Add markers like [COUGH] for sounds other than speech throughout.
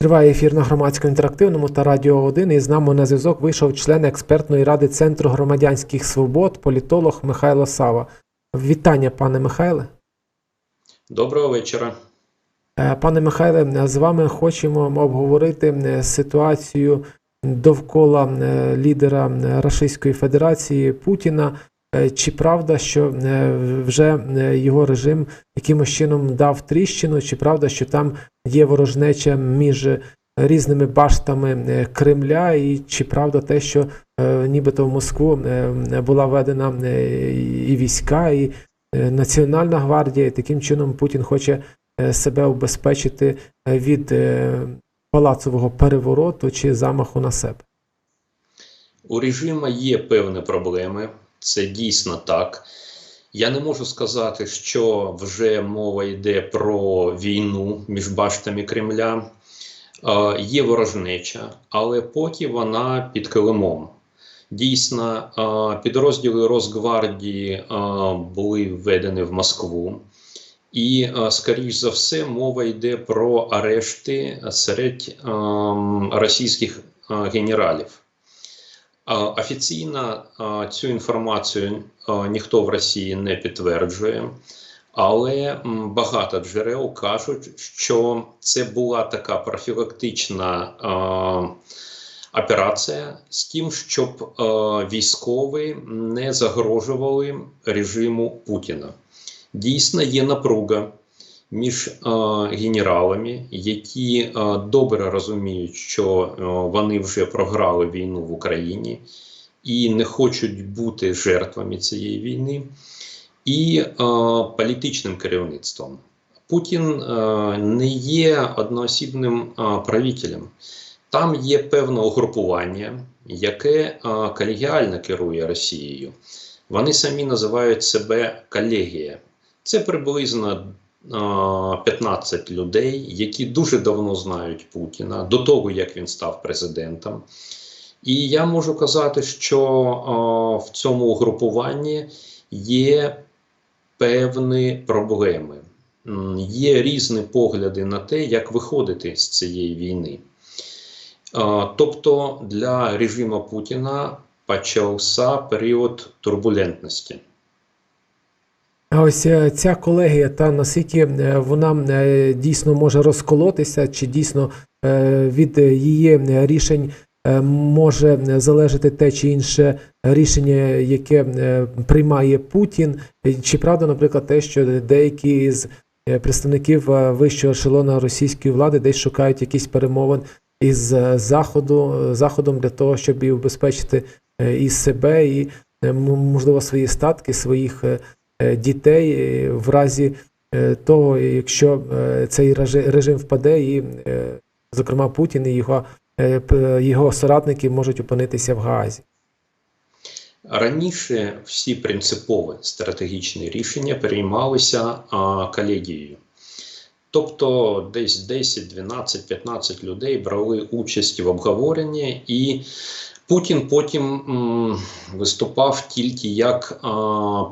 Триває ефір на громадському інтерактивному та Радіо 1 і з нами на зв'язок вийшов член експертної ради Центру громадянських свобод, політолог Михайло Сава. Вітання, пане Михайле. Доброго вечора. Е, Пане Михайле, з вами хочемо обговорити ситуацію довкола лідера Російської Федерації Путіна. Е, Чи правда, що е, вже е, його режим якимось чином дав тріщину, чи правда, що там є ворожнеча між різними баштами Кремля, і чи правда те, що нібито в Москву була введена і війська, і Національна гвардія, і таким чином Путін хоче себе убезпечити від палацового перевороту чи замаху на себе? У режима є певні проблеми, це дійсно так. Я не можу сказати, що вже мова йде про війну між баштами Кремля. Е, є ворожнеча, але поки вона під килимом. Дійсно, е, підрозділи Росгвардії е, були введені в Москву, і, е, скоріш за все, мова йде про арешти серед е, російських е, генералів. Офіційно цю інформацію ніхто в Росії не підтверджує, але багато джерел кажуть, що це була така профілактична операція з тим, щоб військові не загрожували режиму Путіна. Дійсно, є напруга між е, генералами, які е, добре розуміють, що е, вони вже програли війну в Україні і не хочуть бути жертвами цієї війни, і е, політичним керівництвом. Путін е, не є одноосібним е, правителем. Там є певне угрупування, яке е, колегіально керує Росією. Вони самі називають себе колегія. Це приблизно 15 людей, які дуже давно знають Путіна до того, як він став президентом. І я можу казати, що в цьому угрупуванні є певні проблеми. Є різні погляди на те, як виходити з цієї війни. Тобто для режиму Путіна почався період турбулентності. А ось е, ця колегія, та наскільки е, вона е, дійсно може розколотися, чи дійсно від її рішень може залежати те чи інше рішення, яке приймає Путін? Чи правда, наприклад, те, що деякі з представників вищого ешелона російської влади десь шукають якісь перемовин із заходу заходом для того, щоб і убезпечити і себе, і можливо свої статки, своїх дітей е, в разі е, того, якщо е, цей режим впаде, і, е, зокрема, Путін і його, е, його соратники можуть опинитися в Гаазі. Раніше всі принципові стратегічні рішення приймалися а, колегією. Тобто десь 10, 12, 15 людей брали участь в обговоренні, і Путін потім виступав тільки як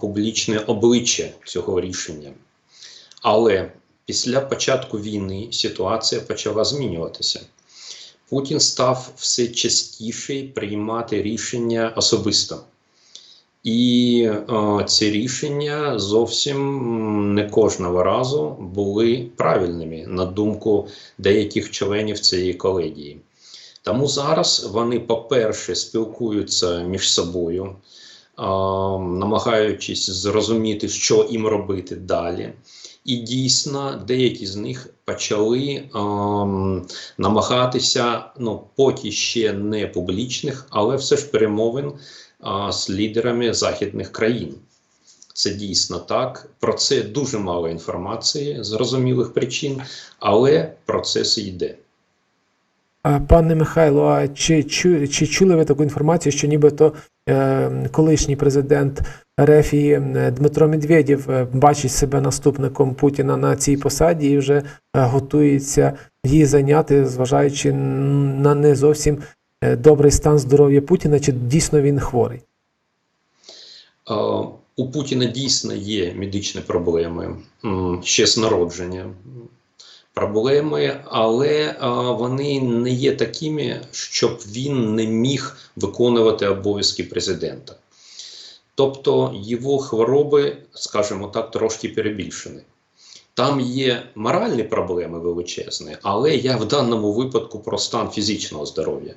публічне обличчя цього рішення. Але після початку війни ситуація почала змінюватися. Путін став все частіше приймати рішення особисто. І е, ці рішення зовсім не кожного разу були правильними на думку деяких членів цієї колегії. Тому зараз вони, по-перше, спілкуються між собою, е, намагаючись зрозуміти, що їм робити далі. І дійсно, деякі з них почали ем, намагатися, ну поки ще не публічних, але все ж перемовин а, з лідерами західних країн. Це дійсно так. Про це дуже мало інформації зрозумілих причин, але процес йде. Пане Михайло, а чи, чу, чи чули ви таку інформацію, що нібито е, колишній президент Рефії Дмитро Медведєв е, бачить себе наступником Путіна на цій посаді і вже е, готується її зайняти, зважаючи на не зовсім е, добрий стан здоров'я Путіна, чи дійсно він хворий? У Путіна дійсно є медичні проблеми ще з народження. Проблеми, але а, вони не є такими, щоб він не міг виконувати обов'язки президента. Тобто його хвороби, скажімо так, трошки перебільшені. Там є моральні проблеми величезні, але я в даному випадку про стан фізичного здоров'я.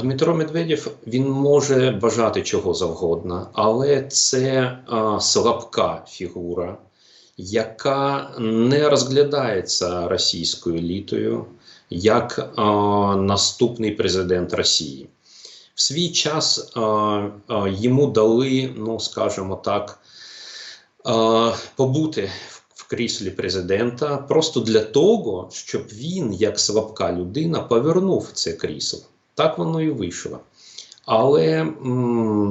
Дмитро Медведєв він може бажати чого завгодно, але це а, слабка фігура, яка не розглядається російською елітою як а, наступний президент Росії. В свій час а, а, йому дали, ну скажімо так, а, побути в кріслі президента просто для того, щоб він, як слабка людина, повернув це крісло. Так воно і вийшло. Але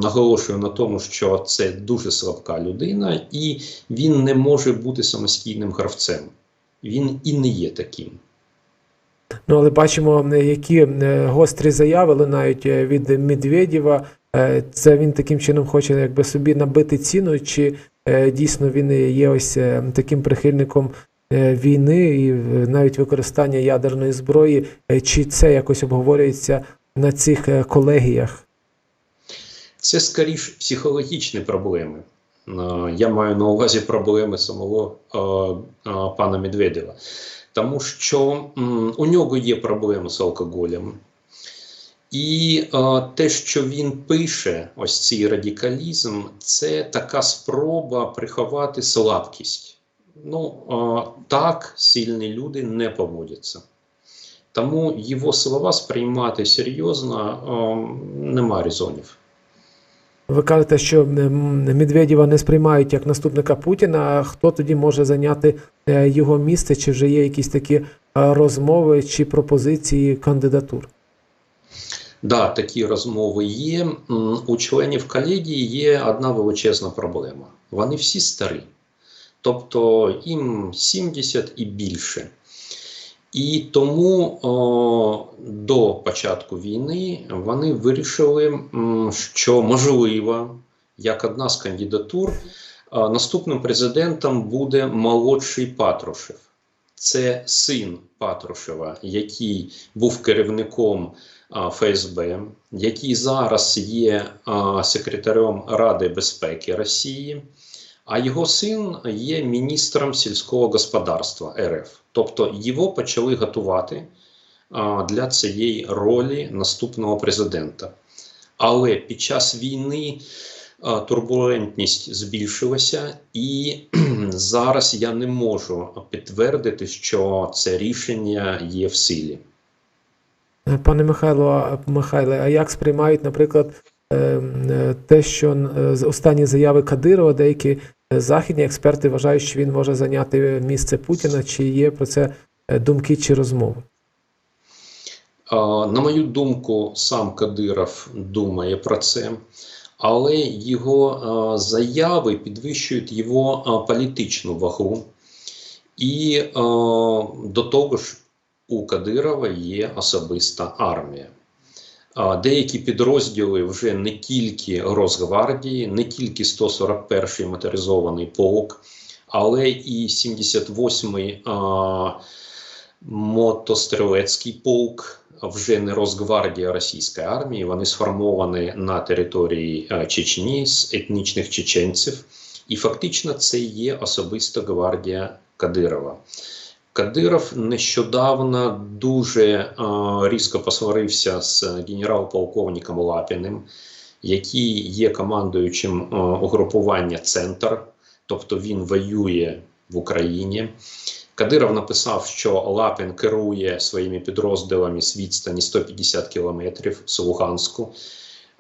наголошую на тому, що це дуже слабка людина, і він не може бути самостійним гравцем. Він і не є таким. Ну, але бачимо, е, які е, гострі заяви лунають е, від Медведєва. Це він таким чином хоче якби собі набити ціну, чи дійсно він є ось таким прихильником війни і навіть використання ядерної зброї, чи це якось обговорюється на цих колегіях? Це скоріш психологічні проблеми. Е, Я маю на увазі проблеми самого е, е, пана Медведєва. Тому що у нього є проблеми з алкоголем. І те, що він пише, ось цей радикалізм, це така спроба приховати слабкість. Ну, так сильні люди не поводяться. Тому його слова сприймати серйозно нема резонів. Ви кажете, що Медведєва не сприймають як наступника Путіна. А хто тоді може зайняти е, його місце? Чи вже є якісь такі е, розмови чи пропозиції кандидатур? Да, такі розмови є. У членів колегії є одна величезна проблема. Вони всі старі. Тобто їм 70 і більше. І тому о, до початку війни вони вирішили, що можливо, як одна з кандидатур, наступним президентом буде молодший Патрушев. Це син Патрушева, який був керівником ФСБ, який зараз є секретарем Ради безпеки Росії, а його син є міністром сільського господарства РФ. Тобто його почали готувати для цієї ролі наступного президента. Але під час війни турбулентність збільшилася, і [CLEARS THROAT] зараз я не можу підтвердити, що це рішення є в силі. Пане Михайло, Михайле, а як сприймають, наприклад, е, е, те, що е, останні заяви Кадирова, деякі західні експерти вважають, що він може зайняти місце Путіна, чи є про це е, думки чи розмови? На мою думку, сам Кадиров думає про це, але його заяви підвищують його політичну вагу. І до того ж, у Кадирова є особиста армія. Деякі підрозділи вже не тільки Росгвардії, не тільки 141-й моторизований полк, але і 78-й а, мотострілецький полк, вже не Росгвардія російської армії. Вони сформовані на території Чечні з етнічних чеченців, і фактично це є особиста гвардія Кадирова. Кадиров нещодавно дуже е, різко посварився з генерал-полковником Лапіним, який є командуючим е, угрупування Центр, тобто він воює в Україні. Кадиров написав, що Лапін керує своїми підрозділами з відстані 150 кілометрів з Луганську.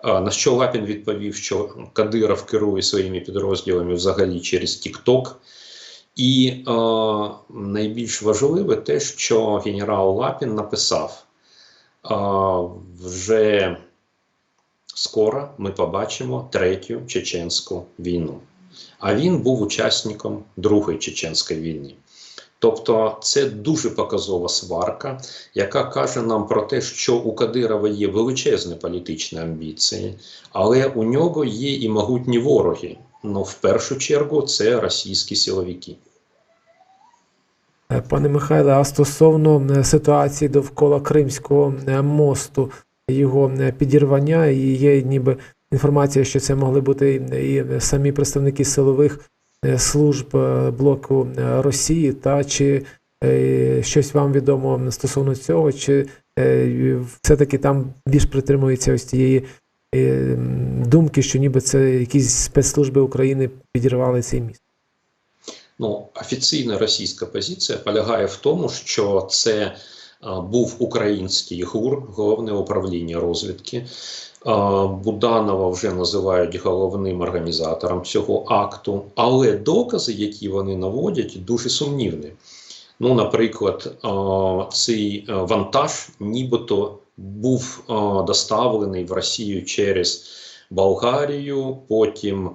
Е, На що Лапін відповів, що Кадиров керує своїми підрозділами взагалі через Тік-Ток. І е, найбільш важливе те, що генерал Лапін написав: е, вже скоро ми побачимо третю чеченську війну. А він був учасником Другої чеченської війни. Тобто це дуже показова сварка, яка каже нам про те, що у Кадирова є величезні політичні амбіції, але у нього є і могутні вороги. Ну, в першу чергу, це російські силовики. Е, Пане Михайле, а стосовно ситуації довкола Кримського мосту, його підірвання, і є ніби інформація, що це могли бути і самі представники силових е, служб е, блоку Росії, та чи щось вам відомо стосовно цього, чи все-таки там більш притримується ось тієї м, думки, що ніби це якісь спецслужби України підірвали цей міст? Ну, офіційна російська позиція полягає в тому, що це а, був український ГУР, головне управління розвідки. А, Буданова вже називають головним організатором цього акту, але докази, які вони наводять, дуже сумнівні. Ну, наприклад, а, цей вантаж нібито був доставлений в Росію через Болгарію, потім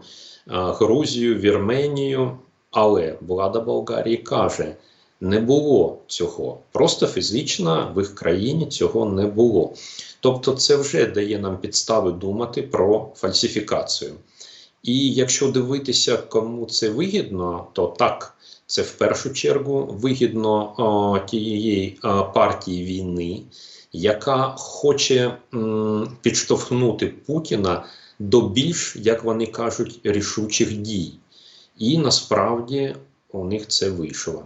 Грузію, Вірменію. Але влада Болгарії каже, не було цього. Просто фізично в їх країні цього не було. Тобто, це вже дає нам підстави думати про фальсифікацію. І якщо дивитися, кому це вигідно, то так, це в першу чергу вигідно о, тієї о, партії війни, яка хоче підштовхнути Путіна до більш, як вони кажуть, рішучих дій. І насправді у них це вийшло.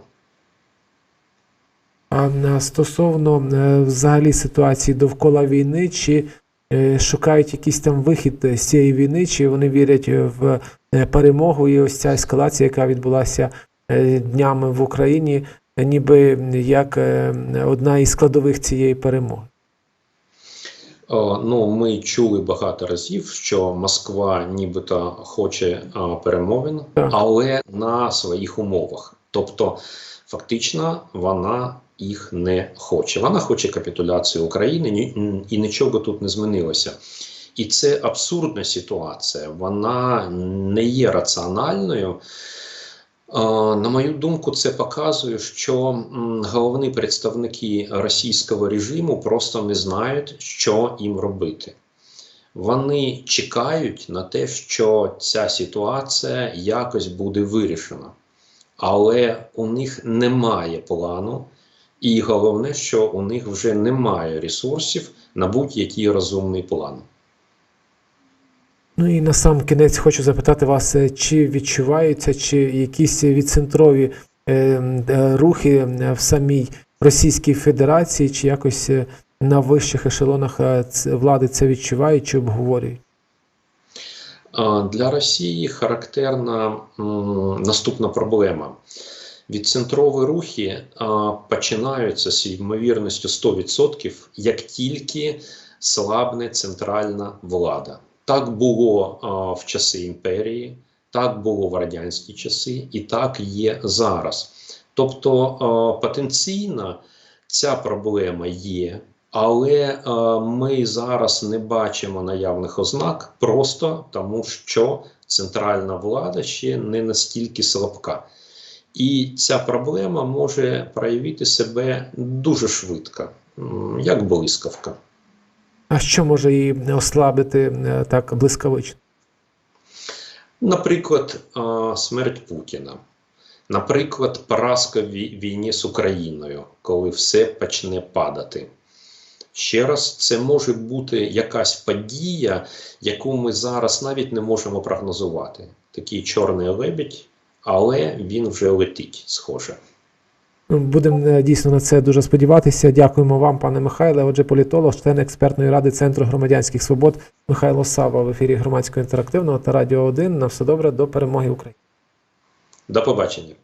А стосовно е, взагалі ситуації довкола війни, чи е, шукають якийсь там вихід з цієї війни, чи вони вірять в е, перемогу і ось ця ескалація, яка відбулася днями в Україні, ніби як е, одна із складових цієї перемоги? Ну, ми чули багато разів, що Москва нібито хоче перемовин, але на своїх умовах. Тобто, фактично, вона їх не хоче. Вона хоче капітуляцію України, і нічого тут не змінилося. І це абсурдна ситуація. Вона не є раціональною. Е, На мою думку, це показує, що головні представники російського режиму просто не знають, що їм робити. Вони чекають на те, що ця ситуація якось буде вирішена, але у них немає плану, і головне, що у них вже немає ресурсів на будь-який розумний план. Ну і на сам кінець хочу запитати вас, е, чи відчуваються, чи якісь відцентрові е, е, рухи в самій Російській Федерації, чи якось на вищих ешелонах влади це відчувають чи обговорюють? Для Росії характерна наступна проблема. Відцентрові рухи а, починаються з ймовірністю 100%, як тільки слабне центральна влада. Так було а, в часи імперії, так було в радянські часи, і так є зараз. Тобто а, потенційно ця проблема є, але е, ми зараз не бачимо наявних ознак просто тому, що центральна влада ще не настільки слабка. І ця проблема може проявити себе дуже швидко, як блискавка. А що може її ослабити е, так блискавично? Наприклад, е, смерть Путіна. Наприклад, поразка в війні з Україною, коли все почне падати. Ще раз, це може бути якась подія, яку ми зараз навіть не можемо прогнозувати. Такий чорний лебідь, але він вже летить, схоже. Ну, Будемо е, дійсно на це дуже сподіватися. Дякуємо вам, пане Михайле. Отже, політолог, член експертної ради Центру громадянських свобод Михайло Сава в ефірі громадського інтерактивного та Радіо 1. На все добре, до перемоги України. До побачення.